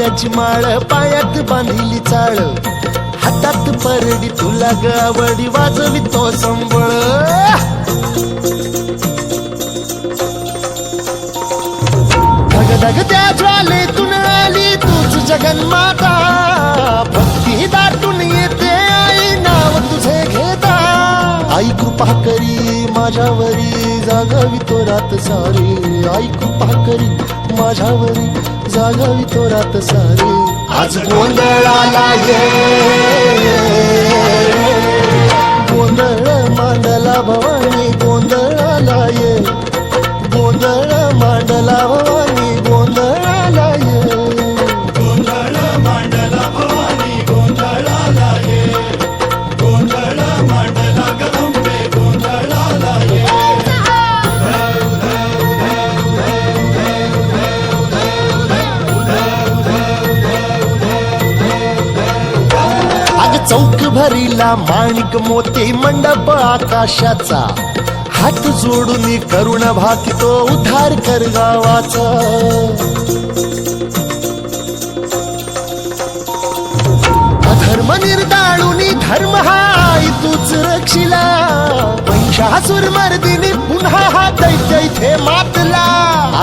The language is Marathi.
घालून माळ पायात बांधली चाळ. हातात परडी तुला गावडी वाजवी तो संबळ. धग त्या ज्वालेतून आली तूच जगन्माता. भक्ती दाटून येते आई नाव तुझे घेता. आई कृपा करी माझ्यावरी जागावी तो रात सारी. आई कृपा माझ्यावरी जागावी तो रात सारी आज गोंधळाला ये. भरिला माणिक मोती मंडप आकाशाचा. हात जोडून करुण भाकितो उद्धार कर गावाचा. अधर्म निर्दाळुनी धर्म हाय तूच रक्षिला. महिषासुर मर्दिनी पुन्हा हा दैत्य